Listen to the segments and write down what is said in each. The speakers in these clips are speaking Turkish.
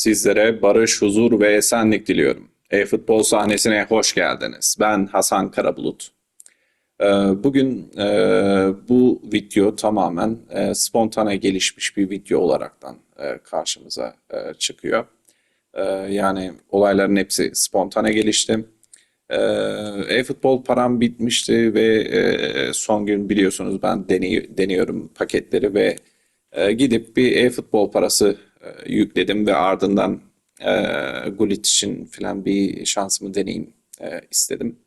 Sizlere barış, huzur ve esenlik diliyorum. E-futbol sahnesine hoş geldiniz. Ben Hasan Karabulut. Ee, Bugün e, bu video tamamen e, spontane gelişmiş bir video olaraktan e, karşımıza çıkıyor. Yani olayların hepsi spontane gelişti. E-futbol param bitmişti ve son gün biliyorsunuz ben deney- deniyorum paketleri ve gidip bir e-futbol parası e, yükledim ve ardından e, Gullit için falan bir şansımı deneyeyim e, istedim.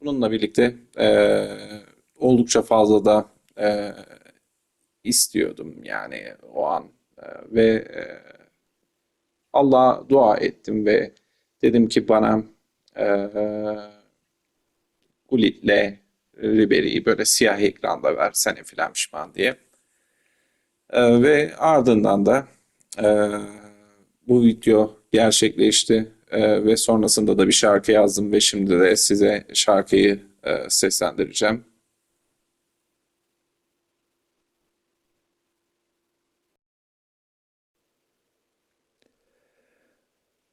Bununla birlikte e, oldukça fazla da e, istiyordum yani o an E, ve e, Allah'a dua ettim ve dedim ki bana e, Gullit'le Ribery'i böyle siyah ekranda versene filan pişman diye. E, ve ardından da e, bu video gerçekleşti E, ve sonrasında da bir şarkı yazdım ve şimdi de size şarkıyı e, seslendireceğim.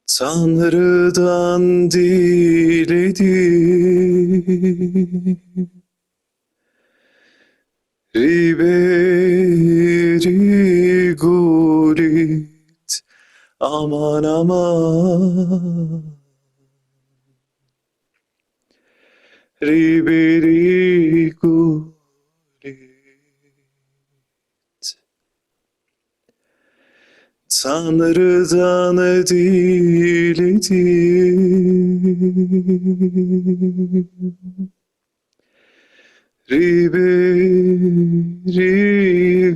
Tanrı'dan diledim Riberi aman aman. Riberi Gullit Tanrı'dan diledim Riberi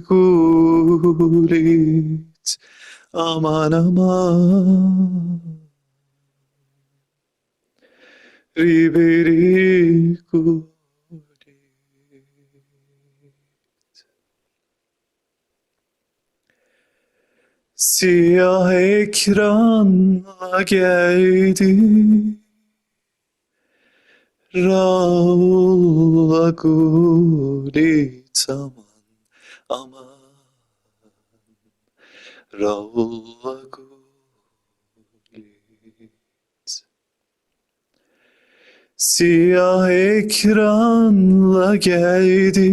Gullit aman aman. Riberi Siyah ekranla geldi. Raula Gullit aman aman Raula Gullit Siyah ekranla geldi.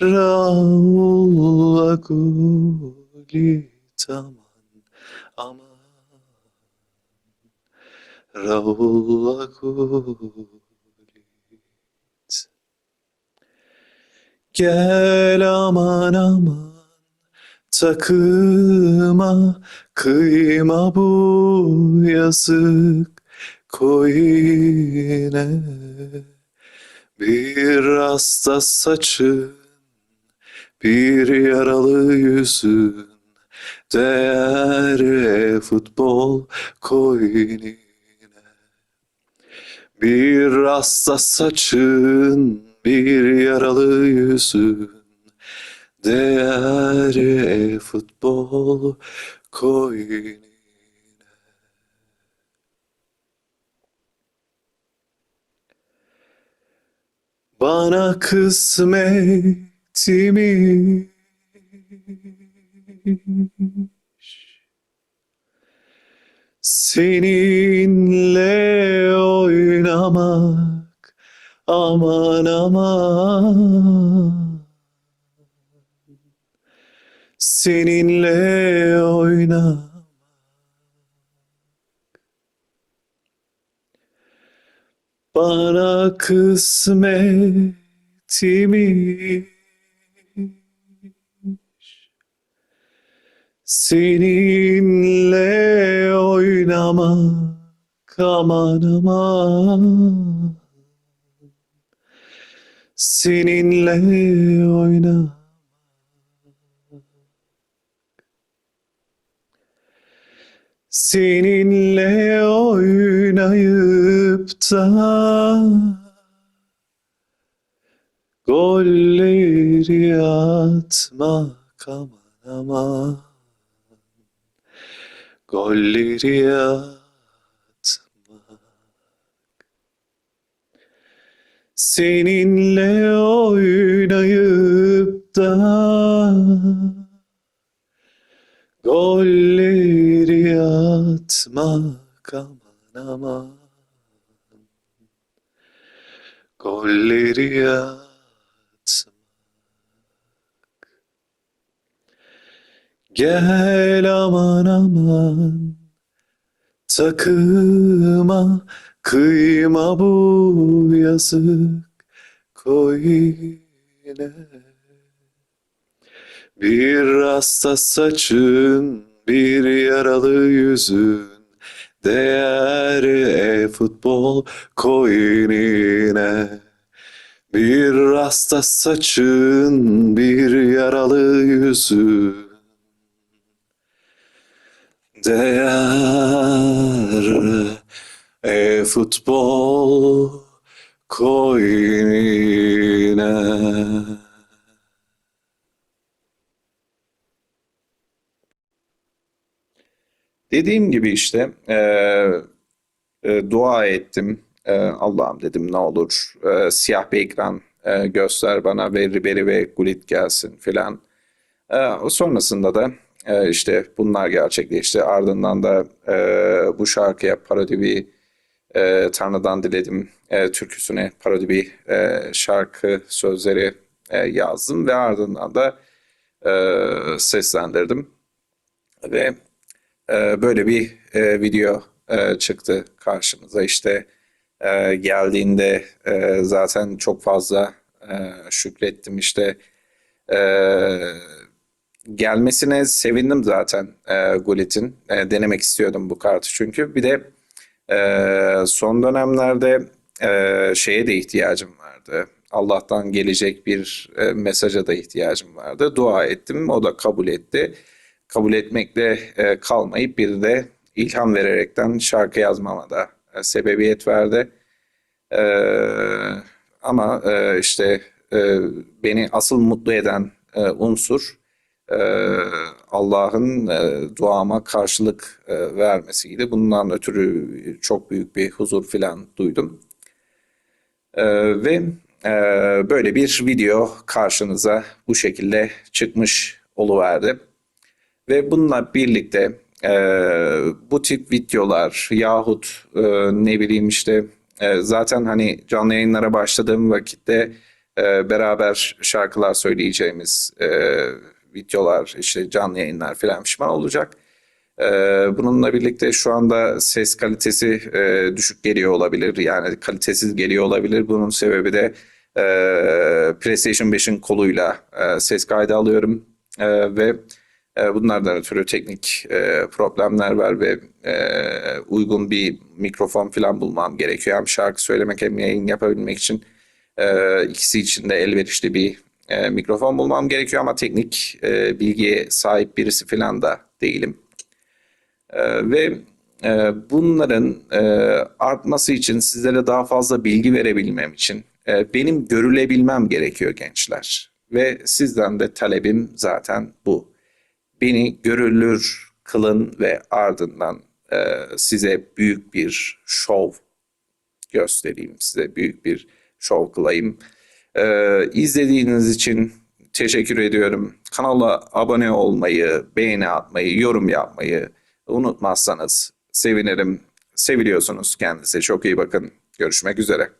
Raula Gullit aman aman. Raula Gullit Gel aman aman takıma kıyma bu yazık. Koyine bir hasta saçın bir yaralı yüzün. Değer futbol koyunine bir hasta saçın bir yaralı yüzün değer e futbol koyunine Bana kısmetimi Seninle oynamak aman aman. Seninle oynamak. Bana kısmetimi Seninle oynamak aman aman Seninle oynamak Seninle oynayıp da Golleri atmak aman aman. Golleri atmak Seninle oynayıp da Golleri atmak aman aman. Golleri atmak. Gel aman aman Takıma kıyma bu yazık koy yine. Bir rasta saçın bir yaralı yüzün Değer e-futbol coin'ine Bir rasta saçın bir yaralı yüzün Değer e-futbol coin'ine Dediğim gibi işte e, e, dua ettim. E, Allah'ım dedim ne olur e, siyah bir ekran e, göster bana ve Ribery ve Gullit gelsin filan. E, sonrasında da e, işte bunlar gerçekleşti. Ardından da e, bu şarkıya parodi bir e, Tanrı'dan diledim e, türküsüne parodi bir e, şarkı sözleri e, yazdım ve ardından da e, seslendirdim. Ve e, böyle bir e, video e, çıktı karşımıza. İşte e, geldiğinde e, zaten çok fazla e, şükrettim. İşte e, gelmesine sevindim zaten e, Gullit'in. E, denemek istiyordum bu kartı çünkü. Bir de e, son dönemlerde e, şeye de ihtiyacım vardı. Allah'tan gelecek bir e, mesaja da ihtiyacım vardı. Dua ettim, o da kabul etti kabul etmekle e, kalmayıp bir de ilham vererekten şarkı yazmama da e, sebebiyet verdi. E, ama işte beni asıl mutlu eden unsur Allah'ın e, duama karşılık e, vermesiydi. Bundan ötürü çok büyük bir huzur filan duydum. E, ve e, böyle bir video karşınıza bu şekilde çıkmış oluverdi. Ve bununla birlikte bu tip videolar yahut ne bileyim işte zaten hani canlı yayınlara başladığım vakitte beraber şarkılar söyleyeceğimiz videolar işte canlı yayınlar falan pişman olacak. E, bununla birlikte şu anda ses kalitesi e, düşük geliyor olabilir yani kalitesiz geliyor olabilir. Bunun sebebi de e, PlayStation 5'in koluyla e, ses kaydı alıyorum ve bunlardan ötürü teknik problemler var ve uygun bir mikrofon falan bulmam gerekiyor. Hem şarkı söylemek hem yayın yapabilmek için ikisi için de elverişli bir mikrofon bulmam gerekiyor ama teknik bilgiye sahip birisi falan da değilim. Ve bunların artması için sizlere daha fazla bilgi verebilmem için benim görülebilmem gerekiyor gençler. Ve sizden de talebim zaten bu beni görülür kılın ve ardından e, size büyük bir şov göstereyim, size büyük bir şov kılayım. E, izlediğiniz için teşekkür ediyorum. Kanala abone olmayı, beğeni atmayı, yorum yapmayı unutmazsanız sevinirim. Seviliyorsunuz. Kendinize çok iyi bakın. Görüşmek üzere.